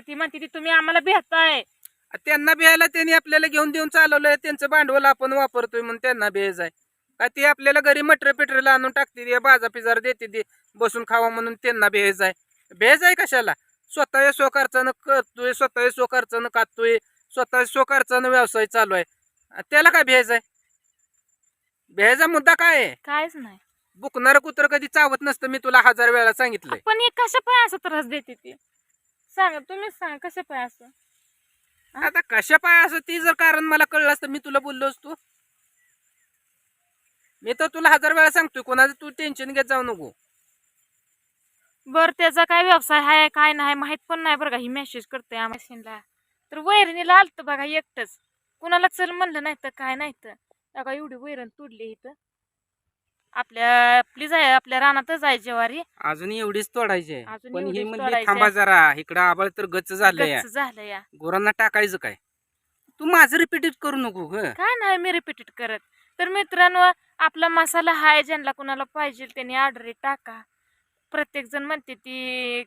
आता ती म्हणते ती तुम्ही आम्हाला भेटताय. त्यांना बिहायला त्यांनी आपल्याला घेऊन देऊन चालवलंय त्यांचं भांडवल आपण वापरतोय म्हणून त्यांना बेज आहे का ते आपल्याला घरी मटर पेट्रोल आणून टाकते बाजा पिजार देते ते बसून खावा म्हणून त्यांना बेज आहे बेज आहे कशाला? स्वतः स्व खर्चानं करतोय स्वतः स्व खर्चानं खातोय स्वतः स्व खर्चानं व्यवसाय चालू आहे त्याला काय भेज आहे भेजा मुद्दा काय आहे? कायच नाही. बुकणार कुत्र कधी चावत नसतं मी तुला हजार वेळा सांगितलंय. पण हे कशा पाय असं त्रास देते ती. सांगा तुम्हीच सांगा कशा पाय असं? आता कशा पाय असं? ती जर कारण मला कळलं असतं मी तुला बोललो असतो. मी तर तुला हजार वेळा सांगतोय कोणाचं तू टेन्शन घेत जाऊ नको. बर त्याचा काय व्यवसाय आहे काय नाही माहीत पण नाही बरं का ही मेसेज करते मशीनला तर वैरणीला आलत बघा एकटंच. कुणाला चल म्हणलं नाही तर काय नाही तर. एवढी वैरण तुडली इथं. आपल्या प्लीज आहे आपल्या रानातच आहे जेवारी. अजून एवढीच तोडायची आहे. अजून पण ही एवढीच म्हणजे तोडायची थांबा आहे. जरा इकडं आबाळ तर गच्च झालंय. गच्च झालं या गुरांना टाकायचं काय? तू माझं रिपीट करू नको ग काय नाही मी रिपीटेड करत. तर मित्रांनो आपला मसाला हाय ज्यांना कुणाला पाहिजे त्यांनी ऑर्डर टाका. प्रत्येक जण म्हणते ती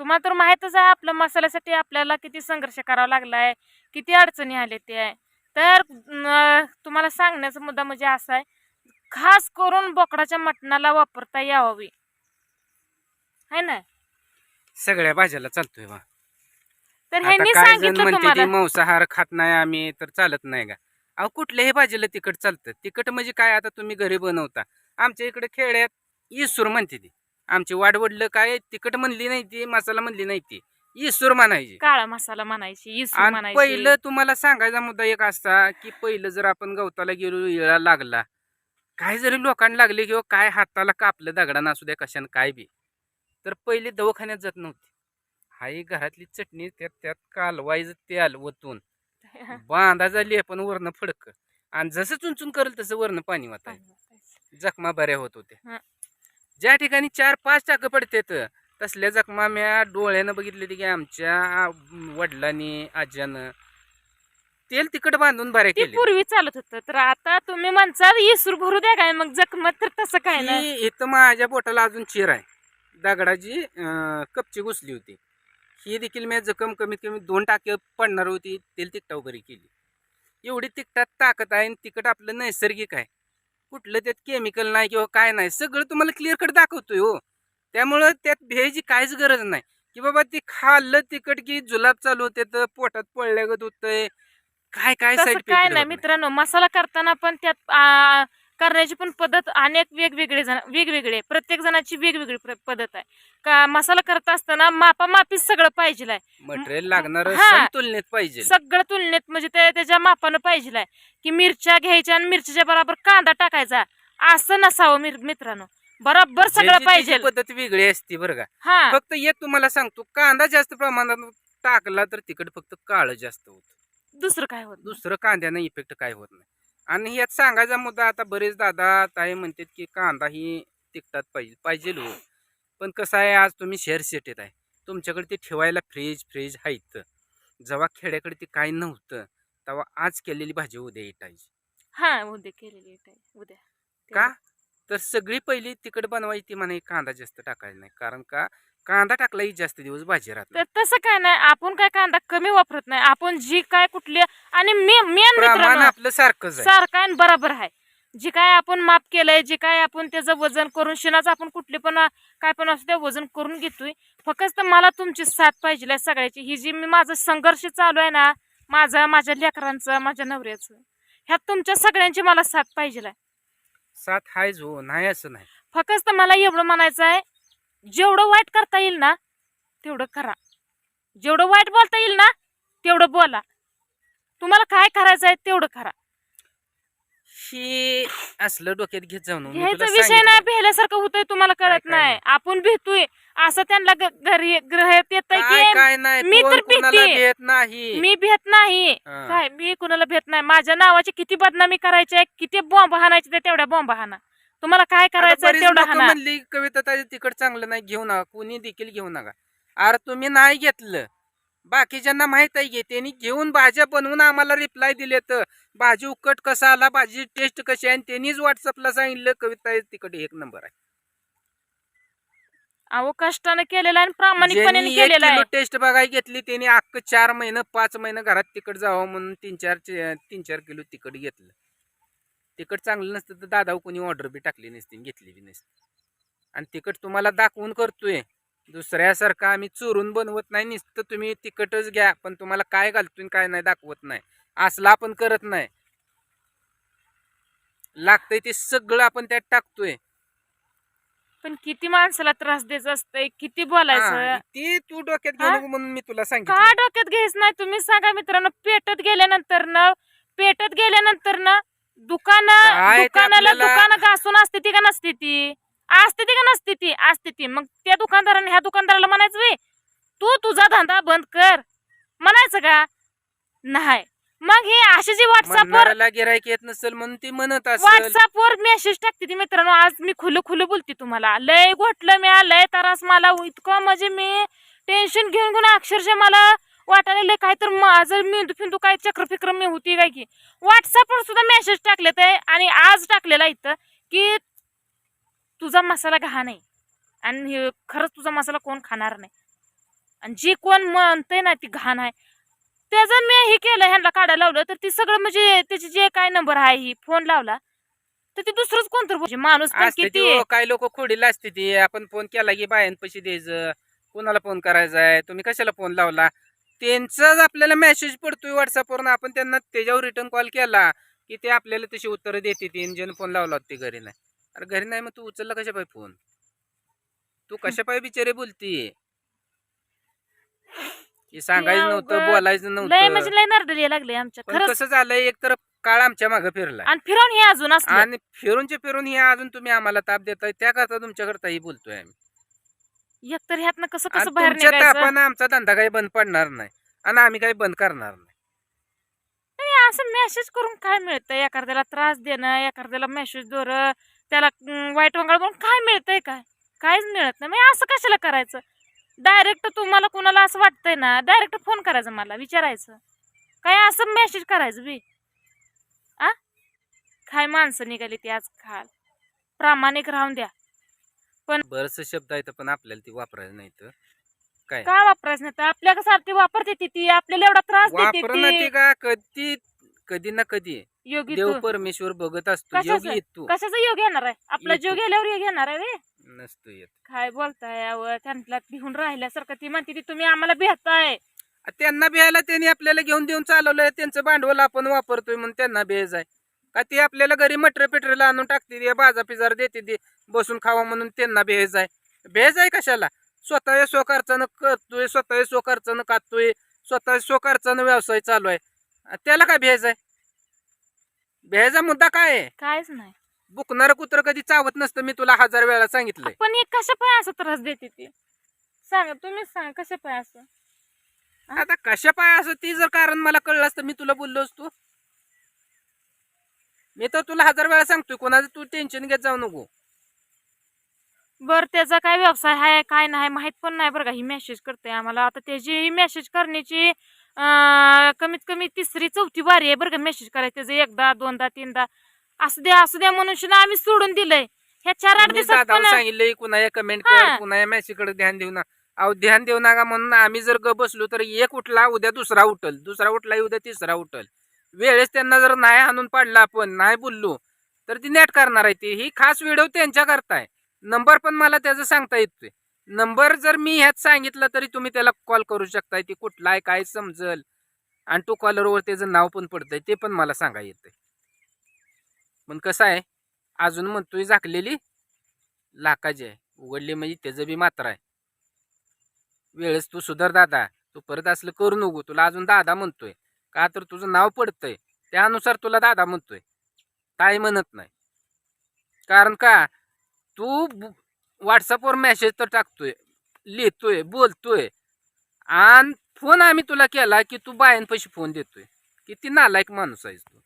तुम्हाला तर माहीतच आहे आपल्या मसाल्यासाठी आपल्याला किती संघर्ष करावा लागलाय किती अडचणी आले ते आहे तर अं, तुम्हाला सांगण्याचा मुद्दा म्हणजे असा आहे खास करून बोकडाच्या मटणाला वापरता यावी. है ना? सगळ्या भाज्याला चालतोय बा. तर आता ह्यांनी काय जण सांगितलं म्हणते तुम्हाला. मांसाहार खात नाही आम्ही तर चालत नाही का? अहो कुठल्याही भाजीला तिखट चालतं. तिखट म्हणजे काय? आता तुम्ही घरी बनवता. आमच्या इकडे खेड्यात इसूर म्हणते ती. आमची वाडवडलं काय? तिखट म्हणली नाही ती मसाला म्हणली नाही ती. इसूर म्हणायची. काळा मसाला म्हणायची इसू आणि म्हणायची. पहिलं तुम्हाला सांगायचा मुद्दा एक असा की पहिलं जर आपण गवताला गेलो इळा लागला काय जरी लोकांना लागले किंवा काय हाताला कापलं दगडानं असू द्या कशानं काय बी. तर पहिले दवाखान्यात जात नव्हती. हा एक घरातली चटणी त्यात त्यात कालवायचं तेल वतून बांधाचा लेपन वरनं फडक. आणि जसं चुनचुन करेल तसं वरनं पाणी वाटाय जखमा बऱ्या होत हा. होत्या ज्या ठिकाणी चार पाच टाकं पडतेत तसल्या जखमा म्या डोळ्यानं बघितले की आमच्या वडिलांनी आज्यानं तेल तिकट बांधून बऱ्या ती केले. पूर्वी चालत होतं. तर आता तुम्ही म्हणसाल इसूर भरू द्या काय? मग जखमत तर तसं काय नाही ही इथं माझ्या बोटाला अजून चिर आहे. दगडाची अं, कपची घुसली होती. ही देखील मी जखम कमीत कमी दोन टाके पडणार होती. तेल तिकटाव बरी केली. एवढी तिकटात ताकद आहे आणि तिकट आपलं नैसर्गिक आहे. कुठलं त्यात केमिकल नाही किंवा काय नाही सगळं तुम्हाला क्लिअर कट दाखवतोय हो. त्यामुळं त्यात भेजी काहीच गरज नाही. की बाबा ते खाल्लं तिकट की जुलाब चालू होते तर पोटात पडल्यागत होतंय. काय काय तसं काय नाही मित्रांनो मसाला करताना पण त्यात आ, करण्याची पण पद्धत अनेक वेगवेगळे जण वेगवेगळे प्रत्येक जणाची वेगवेगळी प्र- पद्धत आहे. का मसाला करत असताना मापामापीच सगळं पाहिजे आहे मटेरियल लागणार हा. तुलनेत पाहिजे सगळं तुलनेत म्हणजे ते त्याच्या मापानं पाहिजे आहे की मिरच्या घ्यायच्या आणि मिरच्याच्या बरोबर कांदा टाकायचा. असं नसावं मिर- मित्रांनो. बरोबर सगळं ज्याची पाहिजे त्याची पद्धत वेगळी असते बरं का. हा. फक्त एक तुम्हाला सांगतो कांदा जास्त प्रमाणात टाकला तर तिकड फक्त काळं जास्त होत. दुसरं काय होत. दुसरं कांद्यानं इफेक्ट काय होत नाही. आणि यात सांगायचा मुद्दा आता बरेच दादा ताई म्हणतात की कांदा ही तिकटात पाहिजे पाहिजे हो. पण कसं आहे आज तुम्ही शेअर सिटीत आहे. तुमच्याकडे ते ठेवायला फ्रीज फ्रीज आहेत जेव्हा खेड्याकडे ते काय नव्हतं तेव्हा आज केलेली भाजी उद्या येटायची. हा उद्या केलेली आहे ताई, उद्या. का? तर सगळी पहिली तिकट बनवायची ती म्हणे कांदा जास्त टाकायला नाही. कारण का? कांदा टाकलाही जास्त दिवस भाजी राहत नाही. तर तसं काय नाही आपण काय कांदा कमी वापरत नाही आपण जी काय कुठली आणि मी मेन प्रमाण मित्रांनो आपलं सारखंच आहे. सारखं आणि बरोबर आहे. जी काय आपण माप केलंय जे काय आपण त्याचं वजन करून शिनाचं आपण कुठले पण अं, काय पण असू द्या वजन करून घेतोय. फक्त मला तुमची साथ पाहिजे आहे सगळ्याची. ही जी मी माझं संघर्ष चालू आहे ना माझा माझ्या लेकरांचं माझ्या नवऱ्याचं ह्यात तुमच्या सगळ्यांची मला साथ पाहिजे आहे. सात हायच हो नाही असं नाही. फक्त मला एवढं म्हणायचं आहे जेवढं वाईट करता येईल ना तेवढं करा जेवढं वाईट बोलता येईल ना तेवढं बोला तुम्हाला काय करायचं आहे तेवढं करा ही असलं डोक्यात घेत जाऊ नको. मी घ्यायचा तुला विषय नाही. भेल्यासारखं होतोय तुम्हाला कळत काय काय नाही. आपण भेटतोय असं त्यांना ग- घरी ग्रह येत काय की काय नाही मी कोण तर कोणाला भीती. भेट नाही मी भेट नाही हा. काय मी कुणाला भेट नाही माझ्या नावाची किती बदनामी करायची आहे किती बॉम्ब हाणायचे ते तेवढ्या बॉम्ब हाना तुम्हाला काय करायचं तेवढं हाना. म्हणली कविता ताई तिकड चांगलं नाही घेऊ नका कोणी देखील घेऊ नका. अरे तुम्ही नाही घेतलं. बाकीच्यांना माहीत आहे की त्यांनी घेऊन भाज्या बनवून आम्हाला रिप्लाय दिले तर भाजी उकट कसा आला भाजी टेस्ट कशी आहे? आणि त्यांनीच व्हॉट्सअपला सांगितलं कविता तिकड एक नंबर आहे. अहो कष्टानं केलेला आणि प्रामाणिकपणे ज्यांनी एक केलेला आहे. किलो टेस्ट बघायला घेतली त्यांनी अख्ख चार महिने पाच महिने घरात तिखट जावं म्हणून तीन चार तीन चार किलो तिखट घेतलं. तिखट चांगलं नसतं तर दादा कोणी ऑर्डर बी टाकली नसती घेतली बी नसती. आणि तिखट तुम्हाला दाखवून करतोय. दुसऱ्यासारखं आम्ही चोरून बनवत नाही नुसतं तुम्ही तिखटच घ्या पण तुम्हाला काय घालतोय काय नाही दाखवत नाही. असला आपण करत नाही. लागतंय ते सगळं आपण त्यात टाकतोय. पण किती माणसाला त्रास द्यायचं असतंय? किती बोलायचं? ते तू डोक्यात घेऊ? नको म्हणून मी तुला का सांगितलं डोक्यात घ्यायच नाही? तुम्ही सांगा मित्रांनो पेटत गेल्यानंतर न पेटत गेल्यानंतर न दुकान काय ते दुकानाला आपल्याला- दुकान घासून असते ती का नसते ती? असते ती का नसते ती? असते ती. मग त्या दुकानदाराने ह्या दुकानदाराला म्हणायचं वे तू तुझा धंदा बंद कर. म्हणायचं का? नाही. मग हे अशी जी व्हॉट्सअपवर म्हणणाऱ्याला गिरायक येत नसेल म्हणून ती म्हणत असेल. व्हॉट्सअपवर मेसेज टाकते ती मित्रांनो. आज मी खुलं खुलं बोलते तुम्हाला. लय घोटलं मी लय त्रास मला. इतकं म्हणजे मी टेन्शन घेऊन घेऊन अक्षरशः मला वाटायला काय तर माझं मेंदू फिंदू काय चक्र फिक्र मी होती काय की. व्हॉट्सअपवर सुद्धा मेसेज टाकले ते आणि आज टाकलेला इथं की तुझा मसाला घाण आहे. आणि हे खरंच तुझा मसाला कोण खाणार नाही. आणि जी कोण म्हणतंय ना ती घाण आहे. त्याचं मी हे केलं ह्यांना काढायला लावलं तर ती सगळं म्हणजे त्याची जे काय नंबर आहे ही फोन लावला तर ते दुसरंच कोणतं बोल- माणूस पण असते किती ती आहे. हो, काही लोक खोडीला असते ती. आपण फोन केला की बायान पैसे द्यायचं कोणाला फोन करायचा आहे तुम्ही कशाला फोन लावला? त्यांचाच आपल्याला मेसेज पडतोय व्हॉट्सअपवरून आपण त्यांना त्याच्यावर रिटर्न कॉल केला की ते आपल्याला तशी उत्तरं देते ती ज्यानं फोन लावला होता ते घरी नाही. अरे घरी नाही मग तू उचलला कशा पाहिजे फोन तू कशा पाहिजे बिचारे बोलतीये की सांगायचं नव्हतं. बोलायचं लय म्हणजे नव्हतं लय नरडली लागले आमच्या. पण खरंच. कसं झालंय एक तर काळ आमच्या मागे फिरला आणि फिरवून हे अजून असलं. आणि फिरूनचे फिरून हे अजून तुम्ही आम्हाला ताप देताय त्याकरता तुमच्याकरताही बोलतोय आम्ही. एक तर ह्यातनं कसं कसं बाहेर तुमच्या निघायचं? तापानं आमचा धंदा काही बंद पडणार नाही आणि आम्ही काही बंद करणार नाही. आणि असं मेसेज करून काय मिळतं एखाद्याला त्रास देणं एखाद्याला मेसेज दोर त्याला अं, वाईट वंगाळ करून काय मिळतंय काय? काहीच मिळत नाही. मग असं कशाला करायचं? डायरेक्ट तुम्हाला कुणाला असं वाटतंय ना डायरेक्ट फोन करायचं मला विचारायचं. काय असं मेसेज करायचं बी? आ? काय माणसं निघाली ती आज खाल प्रामाणिक राहून द्या. बरस शब्द आहेत पण आपल्याला ती वापरायचं नाही तर काय? का वापरायचं नाही? तर आपल्या सारखी वापरते ती ती आपल्याला एवढा त्रास देते वापर ना ते. ती का? कधी कधी ना कधी. योगी देव तू. परमेश्वर बघत असतो कशाचं? योगी तू. कशाचा योग येणार आहे? आपला येतो. जीव गेल्यावर योग येणार आहे रे. नसतो येत. काय बोलताय त्यांना भिवून राहिल्यासारखं ती म्हणते ती तुम्ही आम्हाला भेटताय. त्यांना बिहायला त्यांनी आपल्याला घेऊन देऊन चालवलंय त्यांचं भांडवल आपण वापरतोय म्हणून त्यांना बेज आहे का ते आपल्याला घरी मटर पेटरेला आणून टाकते ते बाजा पिजार देते ते बसून खावा म्हणून त्यांना बेज आहे. बेज आहे कशाला? स्वतः स्व खर्चानं करतोय स्वतः स्व खर्चानं खातोय स्वतः स्व खर्चानं व्यवसाय चालू आहे. त्याला काय भेज आहे? भेजा मुद्दा काय आहे? कायच नाही. बुकणार कुत्र कधी चावत नसतं मी तुला हजार वेळा सांगितलंय. पण एक कशा पाय असं त्रास देते ती? सांगा तुम्हीच सांगा कशा पाय असं? आता कशा पाय असं ती जर कारण मला कळलं असतं मी तुला बोललो असतो. मी तर तुला हजार वेळा सांगतोय कोणाचं तू टेन्शन घेत जाऊ नको. बर त्याचा काय व्यवसाय आहे काय नाही माहीत पण नाही बरं का ही मेसेज करते आम्हाला. आता त्याची ही मेसेज करण्याची अं, कमीत कमी तिसरी चौथी बारी आहे बरं का मेसेज करायचं. त्याचं एकदा दोनदा तीनदा. असू द्या असू द्या म्हणून आम्ही सोडून दिलंय. ह्या चार आठ मी दिवसात दादाला पण सांगितलंय कुणा कमेंट हा. कर कुणा मेसेजकडे ध्यान देऊ ना. अहो ध्यान देऊ नका म्हणून आम्ही जर ग बसलो तर एक उठला उद्या दुसरा उठल. दुसरा उठला उद्या तिसरा उठल. वेळेस त्यांना जर नाही आणून पाडला आपण नाही बोललो तर ती नेट करणार आहे ती. ही खास व्हिडिओ त्यांच्या करताय. नंबर पण मला त्याचं सांगता येतोय नंबर जर मी ह्यात सांगितलं तरी तुम्ही त्याला कॉल करू शकताय. ती कुठला आहे काय समजल? आणि तो कॉलरवर त्याचं नाव पण पडतंय ते पण मला सांगा येतंय. पण कसं आहे अजून म्हणतोय झाकलेली लाखाची आहे. उघडली म्हणजे त्याचं बी मात्र आहे. वेळेस तू सुधार दादा तू परत असलं करू नको. तुला अजून दादा म्हणतोय. का तर तुझं नाव पडतंय. त्यानुसार तुला दादा म्हणतोय. ताई म्हणत नाही. कारण का? तू व्हॉट्सअपवर मेसेज तर टाकतोय लिहितोय बोलतोय. आणि फोन आम्ही तुला केला की तू बायांपाशी फोन देतोय. किती नालायक माणूस आहेस तू.